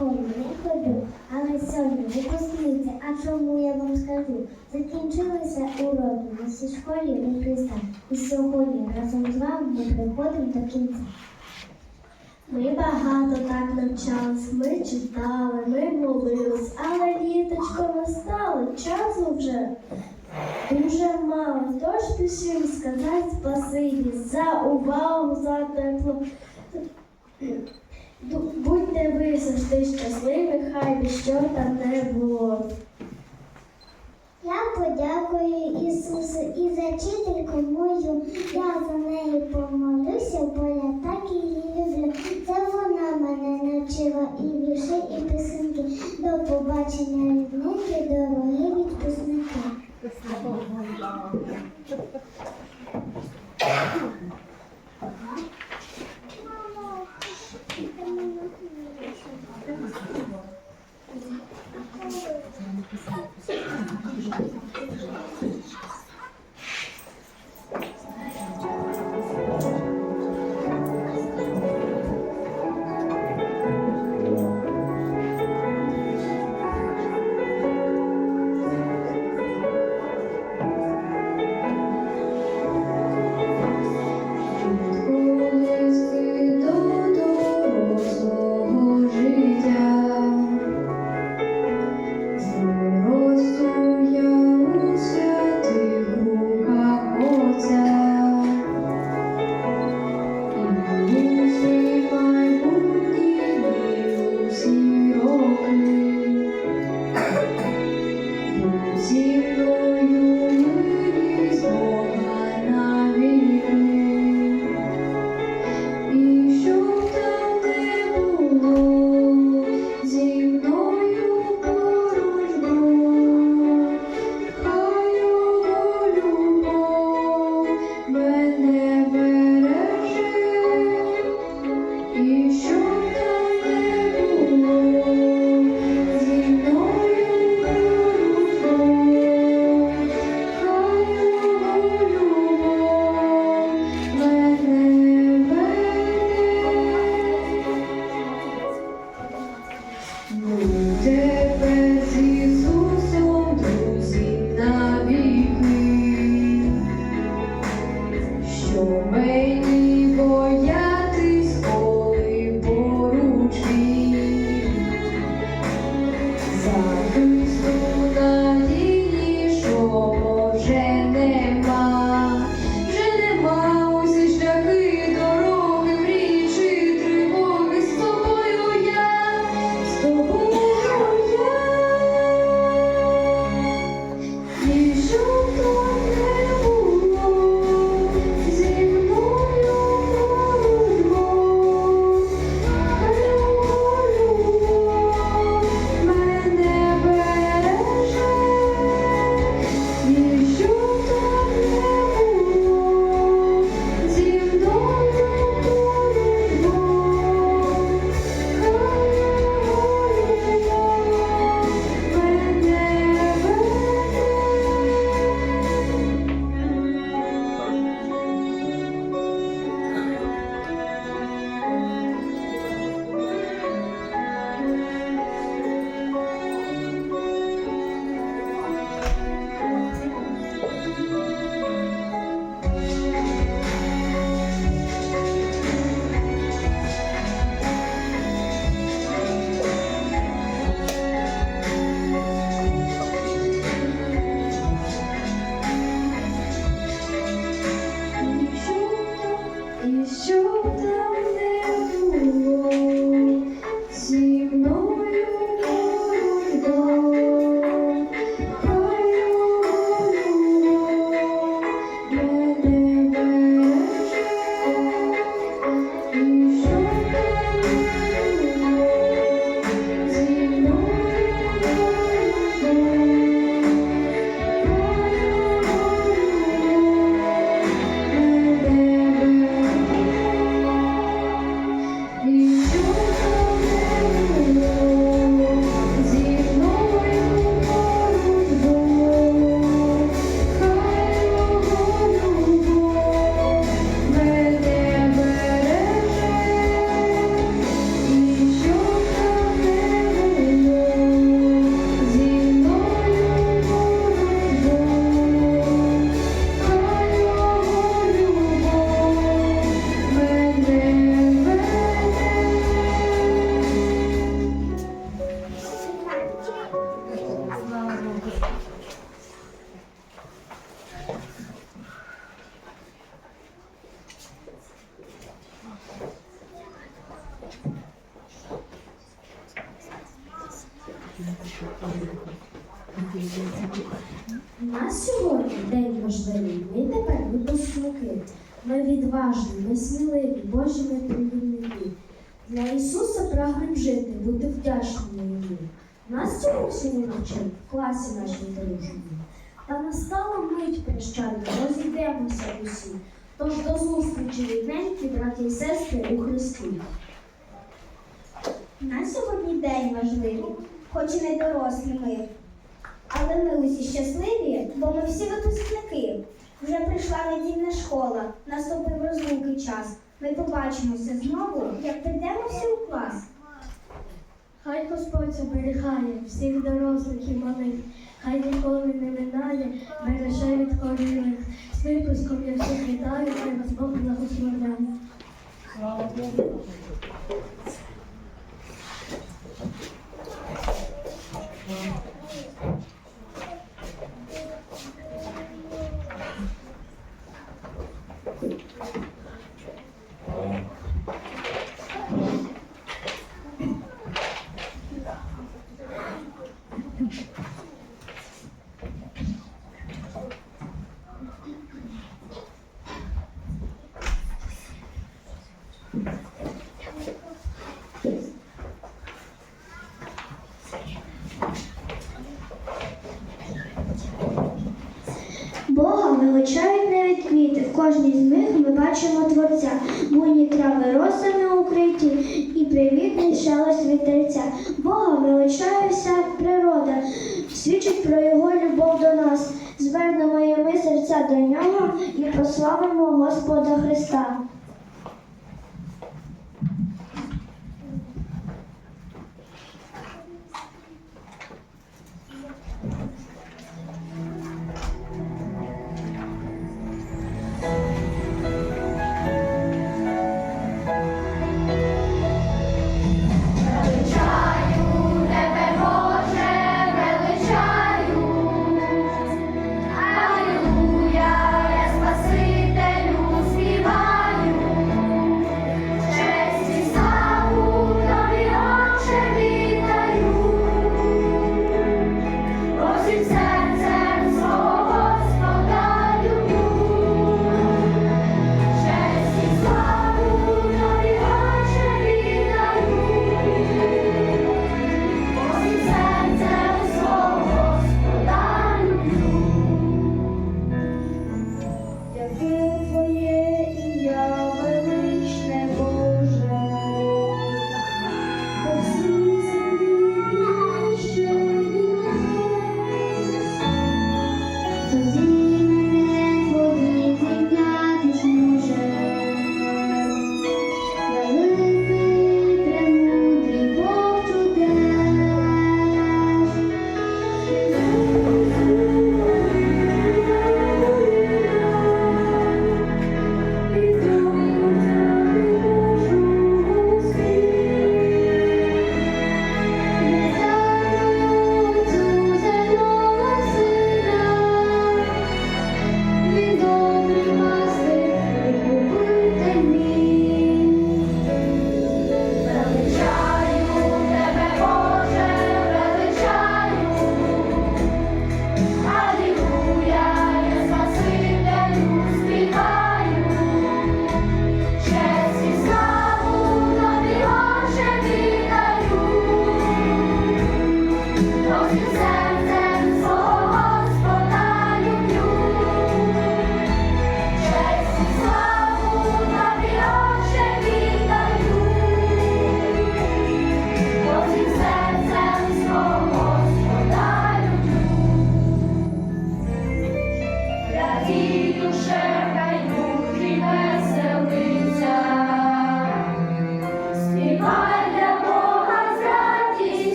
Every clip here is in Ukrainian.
школу не ходжу, але сьогодні випускниця, а чому я вам скажу? Закінчилися уроки в нашій школі у Христа. І сьогодні разом з вами ми приходимо до кінця. Ми багато так навчались, ми читали, ми молились, але літочко настало, часу вже дуже мало. Тож спішимо сказати спасибі за увагу, за тепло. Будьте ви завжди щасливі, хай би що там не було. Я подякую Ісусу і за вчительку мою. Я за нею помолюся, бо я так її люблю. Це вона мене навчила і вірші, і писанки. До побачення рідненькі, дорогі відпускники. Нас сьогодні день важливий. Ми тепер випускники. Ми відважні, ми сміливі, Божі ми провідники. Для Ісуса прагнем жити, бути вдячними йому. Нас цьому всьому навчив в класі нашій дружині. Та настала мить прощальна, розійдемося усі. Тож до зустрічі, рідненькі, браті і сестри у Христі. У нас сьогодні день важливий, хоч і не дорослі ми. Але ми усі щасливі, бо ми всі випускники. Вже прийшла недільна школа, наступив розлуки час. Ми побачимося знову, як прийдемо всі у клас. Хай Господь оберігає всіх дорослих і малих, хай ніколи не минає, береже від хворілих. З випуском я всіх вітаю, хай вас Бог благословляє. Бога кожній з них ми бачимо Творця, буйні трави росами укриті і привітний шелест вітерця. Бога величає вся природа, свідчить про його любов до нас. Звернемо ми серця до нього і прославимо Господа Христа.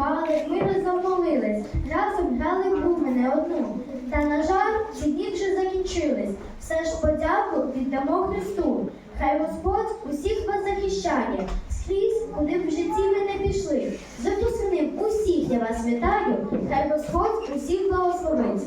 Співали, ми разом молились, разом грали в гру не одну. Та, на жаль, ці дні вже закінчились. Все ж подяку віддамо Христу. Хай Господь усіх вас захищає, скрізь, куди в житті ми не пішли. З випускним усіх я вас вітаю, хай Господь усіх благословить.